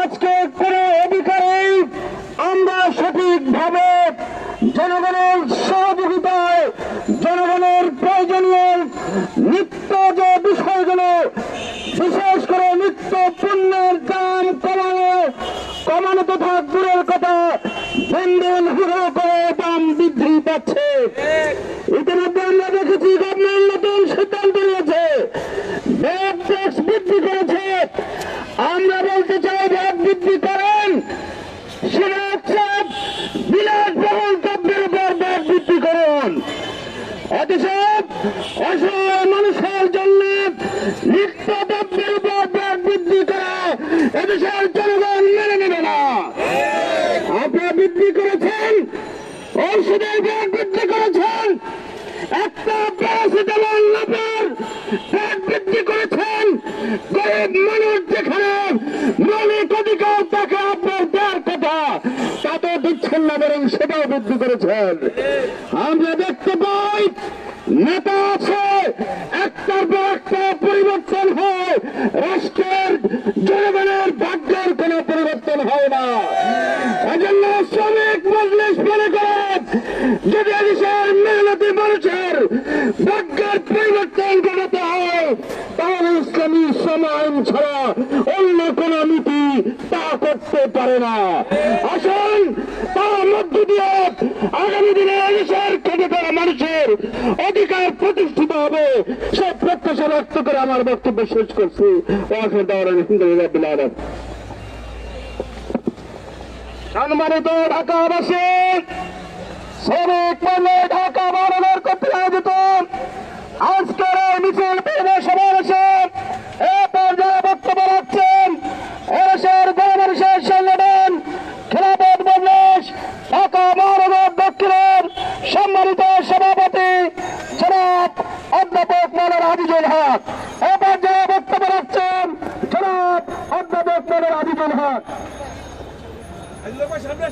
আজকে কোন অধিকারেই আমরা সঠিকভাবে জনগণের সহযোগিতায়, জনগণের প্রয়োজনীয় নিত্য যে বিষয়গুলো, বিশেষ করে নিত্য পণ্যের দাম কমানো কমানো তথা দূরের কথা দিন হুড়ো করে দাম বৃদ্ধি পাচ্ছে। ইতিমধ্যে আমরা দেখেছি গভর্নমেন্ট নতুন সিদ্ধান্ত নিয়েছে। বৃদ্ধি করেছে। আমরা বলতে চাই ভ্যাট বৃদ্ধি করেন সেটা হচ্ছে বিলাসবহুল দ্রব্যের উপর ভ্যাট বৃদ্ধি করুন অথচ অসহায় মানুষের জন্য নিত্য দ্রব্যের উপর ভ্যাট বৃদ্ধি করা এদেশের জনগণ মেনে নেবে না আপনারা বৃদ্ধি করেছেন গরিব মানুষ যেখানে মৌলিক অধিকার তাকে আপনার দেওয়ার দিচ্ছেন না বরং সেটাও বৃদ্ধি করেছেন আমরা দেখতে পাই, নেতা আছে একটার পর একটা পরিবর্তন হয় রাষ্ট্রের জনগণের ভাগ্যের কোনো পরিবর্তন হয় না এজন্য শ্রমিক মজলিস মনে করেন যদি এদেশের মেহনতি মানুষের ভাগ্যের পরিবর্তন ঘটাতে হয় তাহলে ইসলামী শ্রম আইন ছাড়া অন্য কোন নীতি তা করতে পারে না আসুন তার মধ্য দিয়ে আগামী দিনে খাওয়া মানুষের অধিকার প্রতিষ্ঠিত হবে সে প্রত্যাশা ব্যক্ত করে আমার বক্তব্য শেষ করছি। সম্মানিত ঢাকাবাসী, শ্রমিক ঢাকা মহানগর আয়োজিত আজকের এই মিছিল পূর্বে সমাবেশে এ পর্যায়ে বক্তব্য রাখছেন এদেশের গণমানুষের সংগঠন খেলাপথ মজলিস ঢাকা মহানগর দক্ষিণের সম্মানিত সভাপতি জনাব অধ্যাপক মৌলানা আজিজুল হক এ পর্যায়ে বক্তব্য রাখছেন জনাব অধ্যাপক মৌলানা আজিজুল হক সামনে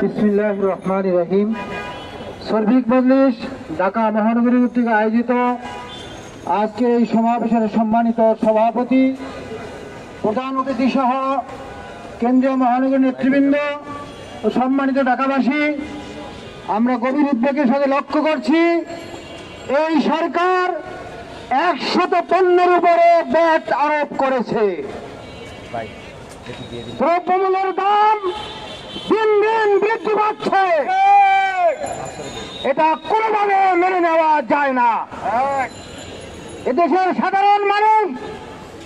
বিসমিল্লাহ রহমান রহিম। মজলিস, ঢাকা মহানগরী কর্তৃক আয়োজিত এই সমাবেশের সম্মানিত সভাপতি, প্রধান অতিথি সহ কেন্দ্রীয় মহানগর নেতৃবৃন্দ ও সম্মানিত ঢাকাবাসী, আমরা গভীর উদ্বেগের সাথে লক্ষ্য করছি, এই সরকার একশত পণ্যের উপরে ব্যাট আরোপ করেছে। দ্রব্যমূল্যের দাম দিন দিন বৃদ্ধি পাচ্ছে। এটা কোনোভাবে মেনে নেওয়া যায় না। এদেশের সাধারণ মানুষ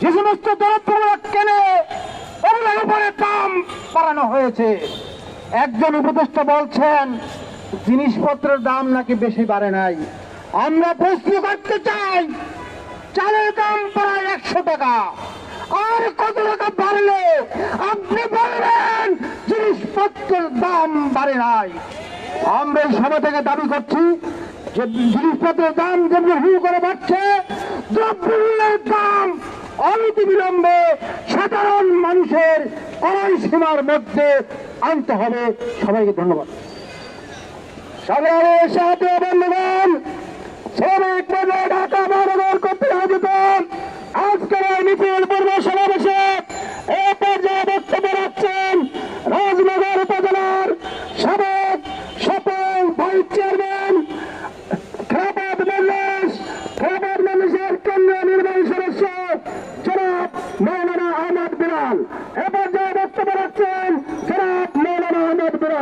যে সমস্ত দ্রব্যগুলো কেনে ওগুলোর উপরে দাম বাড়ানো হয়েছে। একজন উপদেষ্টা বলছেন জিনিসপত্রের দাম নাকি বেশি বাড়ে নাই। আমরা প্রশ্ন করতে চাই চালের দাম প্রায় একশো টাকা। আর কত টাকা বাড়লে আপনি বলবেন, জিনিসপত্রের দাম বাড়ে নাই। আমরা এই সভা থেকে দাবি করছি যে জিনিসপত্রের দাম যেমনি হু করে বাড়ছে, দ্রব্যমূল্যের দাম অনতি বিলম্বে সাধারণ মানুষের ক্রয় সীমার মধ্যে আনতে হবে। সবাইকে ধন্যবাদ। সাধারণ সাথে বন্ধুগণ, শ্রমিক ঢাকা মহানগর কর্তৃক আয়োজিত আজকের এই মিছিল পূর্ব সমাবেশে এ পর্যায়ে বক্তব্য রাখছেন রাজনগর উপজেলার সাবেক সফল ভাইস চেয়ারম্যান খেলাপথ মল্লিশ খেলাপথ মল্লিশের কেন্দ্রীয় নির্বাহী সদস্য জনাব মৌলানা আহমদ বিলাল এ পর্যায়ে বক্তব্য রাখছেন জনাব মৌলানা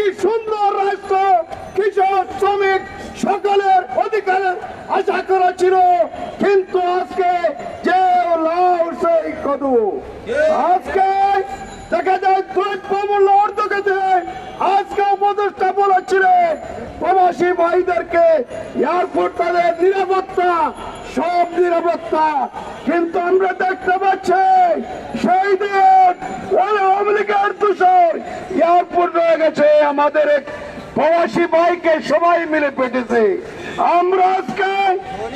একটি সুন্দর রাষ্ট্র কৃষক শ্রমিক সকলের অধিকারের আশা করা ছিল। কিন্তু আজকে যে আজকে দেখা যায় এয়ারপোর্ট নিরাপত্তা, সব নিরাপত্তা। কিন্তু আমরা দেখতে পাচ্ছি সেই দিন আওয়ামী লীগের দূষণ গেছে, আমাদের প্রবাসী ভাইকে সবাই মিলে পেটেছে। আমরা আজকে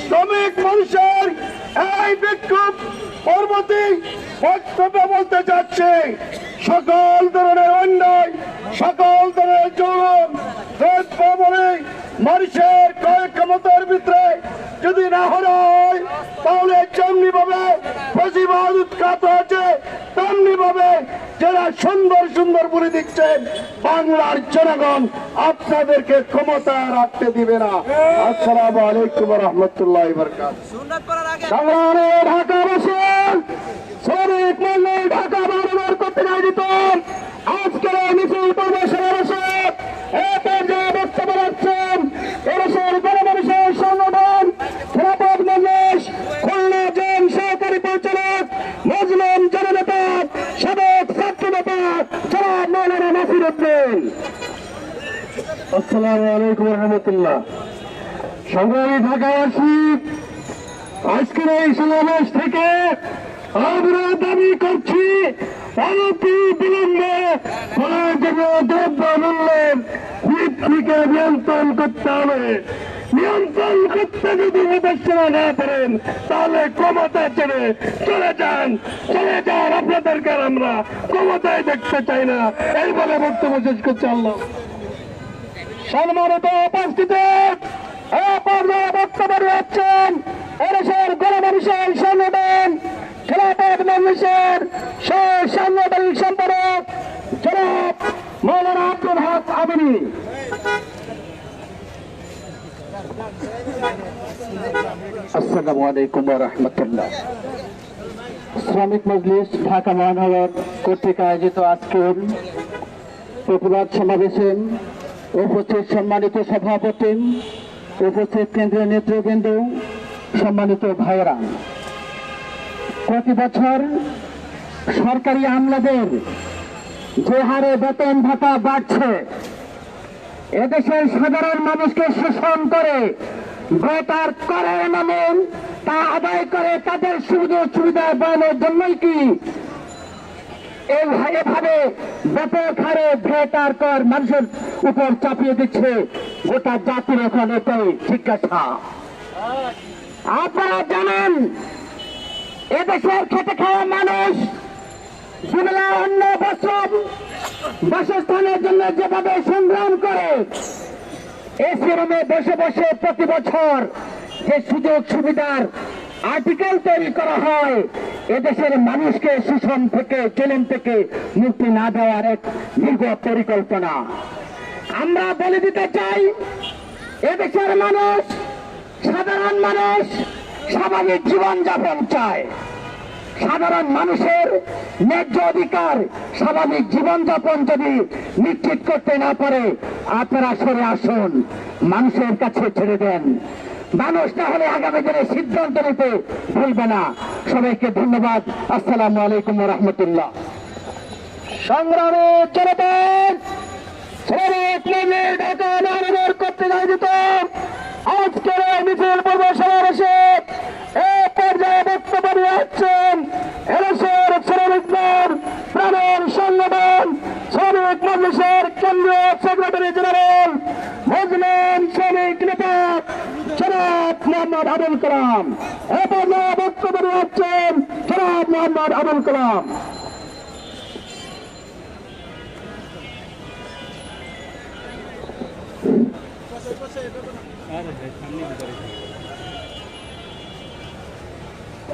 শ্রমিক মানুষের এই বিক্ষোভ পরবর্তী বক্তব্য বলতে যাচ্ছে সকল ধরনের অন্যায়, সকল ধরনের ভ্রমণে মানুষের ক্রয় ক্ষমতার ভিতরে যদি না হয় তাহলে যেমনি ভাবে প্রতিবাদ উৎখাত হয়েছে তেমনি ভাবে যারা সুন্দর সুন্দর বলে দিচ্ছেন বাংলার জনগণ আপনাদেরকে ক্ষমতা রাখতে দিবে না। আসসালামু আলাইকুম রহমতুল্লাহ ঢাকা বসেন। শ্রমিক মূল্যে ঢাকা বারবার করতে আয়োজিত আজকের মিছিল পূর্ব সমাবেশে এ পর্যায়ে বক্তব্য রাখছেন এদেশের গণমানুষের সংগঠন খেলাপথ মজলিস খুলনা জন সহকারী পরিচালক মজলুম জননেতা, সাবেক ছাত্র নেতা জনাব মৌলানা নাসির উদ্দিন। আসসালামু আলাইকুম রহমতুল্লাহ। সংগ্রামী ঢাকাবাসী আজকের এই সমাবেশ থেকে আমরা দাবি করছি, অনতি বিলম্বে দ্রব্য মূল্যের নিয়ন্ত্রণ করতে হবে। নিয়ন্ত্রণ করতে যদি উপদেষ্টা না করেন, তাহলে ক্ষমতা ছেড়ে চলে যান। চলে যান আপনাদেরকে আমরা ক্ষমতায় দেখতে চাই না। এই বলে বক্তব্য শেষ করছে আল্লাহ। সম্মানিত উপস্থিতি বক্তব্য রাখছেন এদেশের সংগঠন, খেলাপথ মজলিসের সাংগঠনিক সম্পাদক জনাব মৌলানা আব্দুল হক আমিনী। আসসালামু আলাইকুম রহমতুল্লাহ। শ্রমিক মজলিস, ঢাকা মহানগর কর্তৃক আয়োজিত আজকের প্রতিবাদ সমাবেশে উপস্থিত সম্মানিত সভাপতি, উপস্থিত কেন্দ্রীয় নেতৃবৃন্দ, সম্মানিত ভাইয়েরা। প্রতি বছর সরকারি আমলাদের যে হারে বেতন ভাতা বাড়ছে এদেশের সাধারণ মানুষকে শোষণ করে বেতার করে নামেন তা আদায় করে তাদের সুযোগ সুবিধা বাড়ানোর জন্যই কি? ব্যাপক হারে কর মানুষের উপর চাপিয়ে দিচ্ছে গোটা জাতির এটাই জিজ্ঞাসা। আপনারা জানেন, এদেশের খেতে খাওয়া মানুষ জুমলা অন্য বছর বাসস্থানের জন্য যেভাবে সংগ্রাম করে এসি রুমে বসে বসে প্রতি বছর যে সুযোগ সুবিধার আর্টিকেল তৈরি করা হয়, এদেশের মানুষকে শোষণ থেকে জেলেন থেকে মুক্তি না দেওয়ার এক দীর্ঘ পরিকল্পনা। আমরা বলে দিতে চাই, এদেশের মানুষ, সাধারণ মানুষ, স্বাভাবিক জীবনযাপন চায়। সাধারণ মানুষের ন্যায্য অধিকার, স্বাভাবিক জীবনযাপন যদি নিশ্চিত করতে না পারে, আপনারা সরে আসুন, মানুষের কাছে ছেড়ে দেন। মানুষ তাহলে আগামী দিনে সিদ্ধান্ত নিতে ভুলবে না। সবাইকে ধন্যবাদ। আসসালামু আলাইকুম রহমতুল্লাহ সংগ্রামে আয়োজিত আজকের মিছিল পূর্ব সমাবেশে এ পর্যায়ে বক্তব্য নিয়ে আসছেন মোহাম্মদ আবুল কালাম এ পর্যায়ে বক্তব্য নিয়ে আসছেন জনাব মোহাম্মদ আবুল কালাম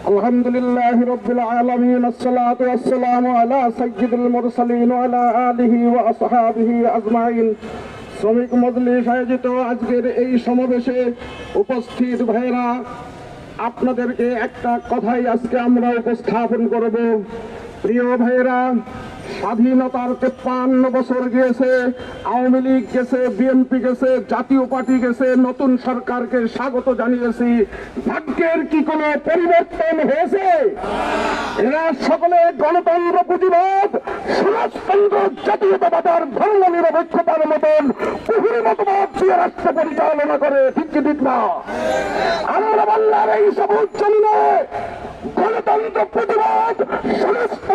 الحمد لله رب العالمين الصلاة والسلام على سيد المرسلين وعلى آله وأصحابه أجمعين শ্রমিক মজলিস আয়োজিত আজকের এই সমাবেশে উপস্থিত ভাইয়েরা, আপনাদেরকে একটা কথাই আজকে আমরা উপস্থাপন করব। প্রিয় ভাইরা স্বাধীনতার তেপ্পান্ন বছর গিয়েছে, আওয়ামী লীগ গেছে, বিএনপি গেছে, জাতীয় পার্টি গেছে, নতুন সরকারকে স্বাগত জানিয়েছি। ভাগ্যের কি কোনো পরিবর্তন হয়েছে? এরা সকলে গণতন্ত্র প্রতিবাদ, সমাজতন্ত্র জাতীয়তাবাদার ধর্ম নিরপেক্ষতার মতন, কুহুরি মতবাদ দিয়ে রাষ্ট্র পরিচালনা করে, ঠিক কি ঠিক না? আমরা বাংলার এই সবুজ জমিনে গণতন্ত্র প্রতিবাদ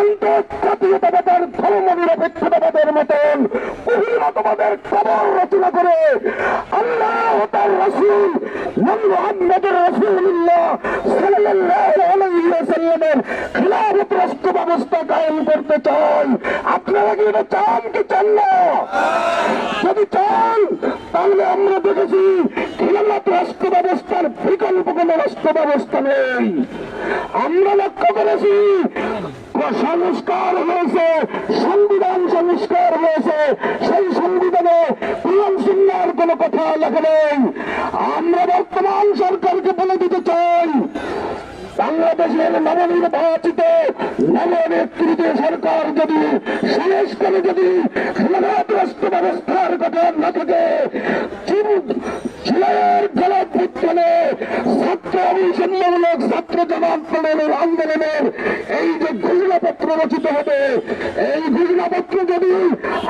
সমাজতন্ত্র জাতীয়তাবাদের ধর্ম নিরপেক্ষতাবাদের মতন কুহুরি খবর রচনা করে আল্লাহ তার রসুল মোহাম্মদ রসুল্লাহ ব্যবস্থা কায়েম করতে চান। আপনারা কি এটা চান কি চান না? যদি চান, তাহলে আমরা দেখেছি ব্যবস্থার বিকল্প কোন রাষ্ট্র ব্যবস্থা নেই। আমরা লক্ষ্য করেছি, সংস্কার হয়েছে, সংবিধান সংস্কার হয়েছে, সেই সংবিধানে পিএম সিন্নার কোনো কথা লেখা নেই। আমরা বর্তমান সরকারকে বলে দিতে চাই, বাংলাদেশের নবনির্বাচিত নবনেতৃত্ব সরকার যদি শেষ করে যদি ব্যবস্থার কথা না থাকে জুলাইয়ের গণপুত্রে ছাত্র অভিসন্নমূলক ছাত্র জনান্দোলনের আন্দোলনের এই যে ঘোষণাপত্র রচিত হবে এই ঘোষণাপত্র যদি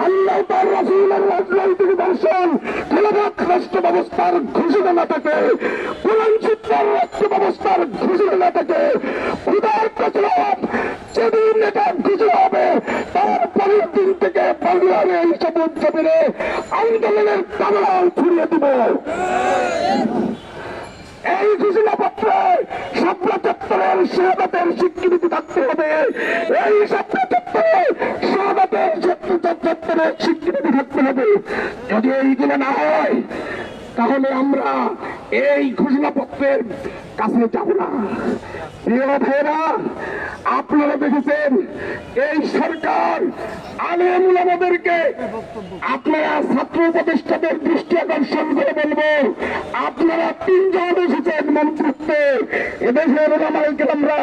আল্লাহ তার রাসুলের রাজনৈতিক দর্শন খেলাঘাট রাষ্ট্র ব্যবস্থার ঘোষণা না থাকে কোরআন চিত্রার রাষ্ট্র ব্যবস্থার ঘোষণা না থাকে উদার প্রচলন যেদিন এটা ঘোষণা হবে তার পরের দিন থেকে বাংলার সবুজ জমিনে আন্দোলনের কামড়াল ছড়িয়ে দিব। এই ঘোষণাপত্রে শাপলা চত্বরের শাহাদাতের স্বীকৃতি থাকতে হবে। এই শাপলা চত্বরে শাহাদাতের চত্বরের স্বীকৃতি থাকতে হবে। যদি এইগুলো না হয়, তাহলে আমরা এই ঘোষণাপত্রের কাছে যাব না। প্রিয় ভাইরা আপনারা দেখেছেন, এই সরকার আলেমুল আপনারা ছাত্র উপদেষ্টাদের দৃষ্টি আকর্ষণ করে বলব, আপনারা তিনজন এসেছেন মন্ত্রিত্বে। এদেশের ওলামাইকে আমরা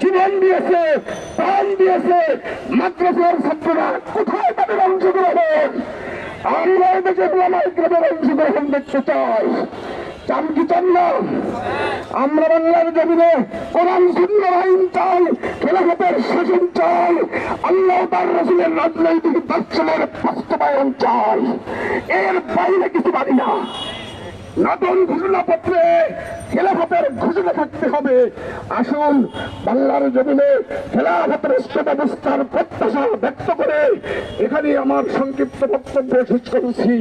জীবন দিয়েছে, প্রাণ দিয়েছে, মাদ্রাসার ছাত্ররা কোথায় তাদের অংশগ্রহণ? আমরা এদেশে ওলামাইকের অংশগ্রহণ দেখতে চাই। চান কি আমরা বাংলার জমিনে কোরআন সুন্দর আইন চাই খেলাফতের শাসন চাই আল্লাহ তার রসুলের রাজনৈতিক দর্শনের বাস্তবায়ন চাই এর বাইরে কিছু পারি না। নতুন ঘোষণাপত্রে খেলাফতের ঘোষণা থাকতে হবে। আসুন বাংলার জমিনে খেলাফত রাষ্ট্র ব্যবস্থার প্রত্যাশা ব্যক্ত করে এখানে আমার সংক্ষিপ্ত বক্তব্য শেষ করেছি।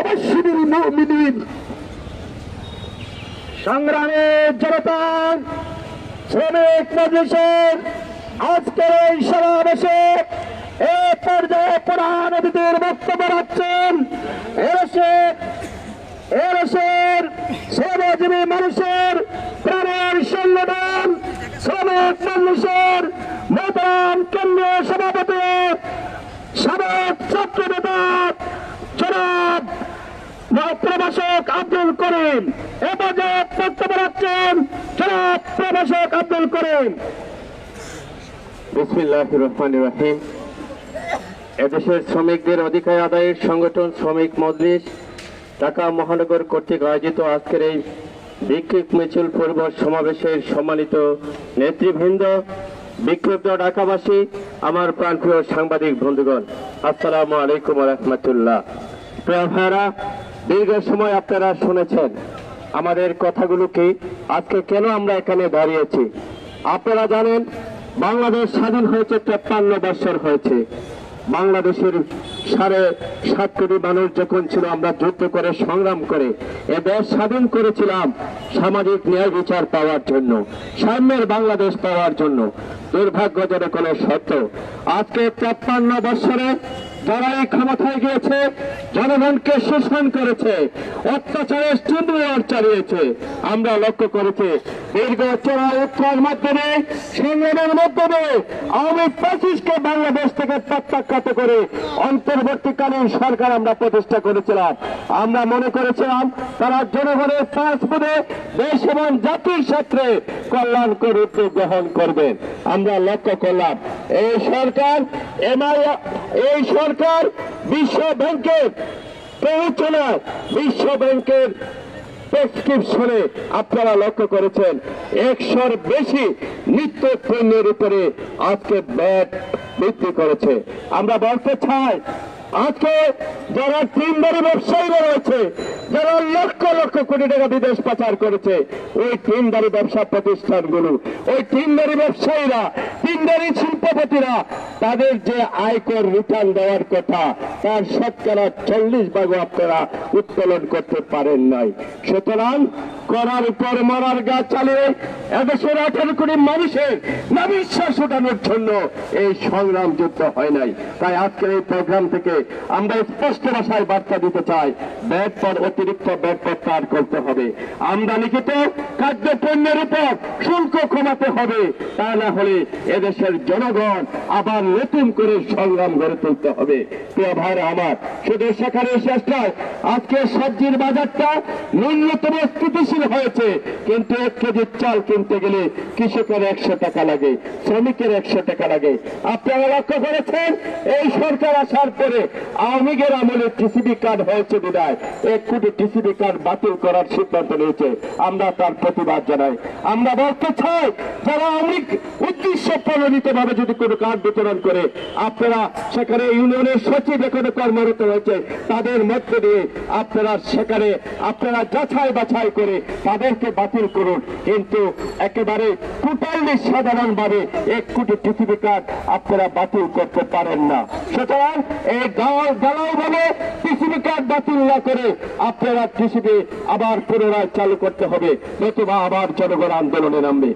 অবশ্যই সংগ্রামের জনতা, শ্রমিক মজলিসের আজকের এই সমাবেশে এ পর্যায়ে প্রধান অতিথির বক্তব্য রাখছেন এরসের এরসের শ্রমজীবী মানুষের প্রাণের সংগঠন শ্রমিক মজলিসের মোতাম কেন্দ্রীয় সভাপতি সাবেক ছাত্র নেতা জনাব প্রভাষক আব্দুল করিম। পর্যায়ে বক্তব্য রাখছেন জনাব প্রভাষক আব্দুল করিম। বিসমিল্লাহ রহমান রাহিম। এদেশের শ্রমিকদের অধিকার আদায়ের সংগঠন শ্রমিক মজলিস ঢাকা মহানগর কর্তৃক আয়োজিত আজকের এই বিক্ষোভ মিছিল পূর্ব সমাবেশের সম্মানিত নেতৃবৃন্দ বিক্ষুব্ধ ঢাকাবাসী আমার প্রাণপ্রিয় সাংবাদিক বন্ধুগণ আসসালামু আলাইকুম রহমতুল্লাহ। প্রিয় ভাইরা দীর্ঘ সময় আপনারা শুনেছেন আমাদের কথাগুলোকে আজকে কেন আমরা এখানে দাঁড়িয়েছি? আপনারা জানেন, বাংলাদেশ স্বাধীন হয়েছে তেপ্পান্ন বছর হয়েছে। বাংলাদেশের সাড়ে সাত কোটি মানুষ যখন ছিল, আমরা যুদ্ধ করে, সংগ্রাম করে, এ দেশ স্বাধীন করেছিলাম সামাজিক ন্যায় বিচার পাওয়ার জন্য, সাম্যের বাংলাদেশ পাওয়ার জন্য। দুর্ভাগ্যজনক কোনো সত্য। আজকে তেপ্পান্ন বছরে যারা এই ক্ষমতায় গিয়েছে, জনগণকে শোষণ করেছে, অত্যাচারের স্টিমুলার চালিয়েছে। আমরা লক্ষ্য করেছি, দীর্ঘ চড়া উত্তর মাধ্যমে, সংগ্রামের মাধ্যমে আওয়ামী ফ্যাসিস্টকে বাংলাদেশ থেকে প্রত্যাখ্যাত করে অন্তর্বর্তীকালীন সরকার আমরা প্রতিষ্ঠা করেছিলাম। আমরা মনে করেছিলাম, তারা জনগণের পাঁচ পদে দেশ এবং জাতির ক্ষেত্রে কল্যাণকর উদ্যোগ গ্রহণ করবেন আমরা লক্ষ্য করলাম এই সরকার এই সরকার বিশ্ব ব্যাংকের প্ররোচনায় বিশ্ব ব্যাংকের প্রেসক্রিপশনে আপনারা লক্ষ্য করেছেন, একশোর বেশি নিত্য পণ্যের উপরে আজকে ব্যাট বৃদ্ধি করেছে। আমরা বলতে চাই আজকে যারা তিনবারই ব্যবসায়ীরা রয়েছে, যারা লক্ষ লক্ষ কোটি টাকা বিদেশ পাচার করেছে, ওই তিনবারই ব্যবসা প্রতিষ্ঠানগুলো, ওই তিনবারই ব্যবসায়ীরা, তিনবারই শিল্পপতিরা, তাদের যে আয়কর রিটার্ন দেওয়ার কথা, তার শতকরা চল্লিশ ভাগও আপনারা উত্তোলন করতে পারেন নাই। সুতরাং করার পর মরার গা চালিয়ে এদেশের আঠারো কোটি মানুষের নামিশ্বাস ওঠানোর জন্য এই সংগ্রাম যুদ্ধ হয় নাই। তাই আজকের এই প্রোগ্রাম থেকে আমরা স্পষ্ট ভাষায় বার্তা দিতে চাই, ব্যাট পর অতিরিক্ত ব্যাট প্রত্যাহার করতে হবে। আমদানিকৃত খাদ্য পণ্যের উপর শুল্ক কমাতে হবে। তা না হলে এদেশের জনগণ আবার নতুন করে সংগ্রাম গড়ে তুলতে হবে। প্রিয় ভাইরা আমার শুধু সেখানে শেষ নয়, আজকে সবজির বাজারটা ন্যূনতম স্থিতিশীল হয়েছে। কিন্তু এক কেজি চাল কিনতে গেলে কৃষকের একশো টাকা লাগে, শ্রমিকের একশো টাকা লাগে। আপনারা লক্ষ্য করেছেন? এই সরকার আসার পরে আওয়ামী লীগের আমলে টিসিবি কার্ড হয়েছে বিদায়। এক কোটি টিসিবি কার্ড বাতিল করার সিদ্ধান্ত নিয়েছে। আমরা তার প্রতিবাদ জানাই। আমরা বলতে চাই, যারা লীগ উদ্দেশ্য প্রণোদিত ভাবে যদি কোনো কার্ড বিতরণ করে, আপনারা সেখানে ইউনিয়নের সচিব এখানে কর্মরত হয়েছে তাদের মধ্যে দিয়ে আপনারা সেখানে, আপনারা যাচাই বাছাই করে তাদেরকে বাতিল করুন। কিন্তু একেবারে টোটালি সাধারণভাবে এক কোটি পৃথিবী কার্ড আপনারা বাতিল করতে পারেন না। সুতরাং এই গাঁও গালাও ভাবে পৃথিবী কার্ড বাতিল না করে আপনারা পৃথিবী আবার পুনরায় চালু করতে হবে, নতুবা আবার জনগণ আন্দোলনে নামবে।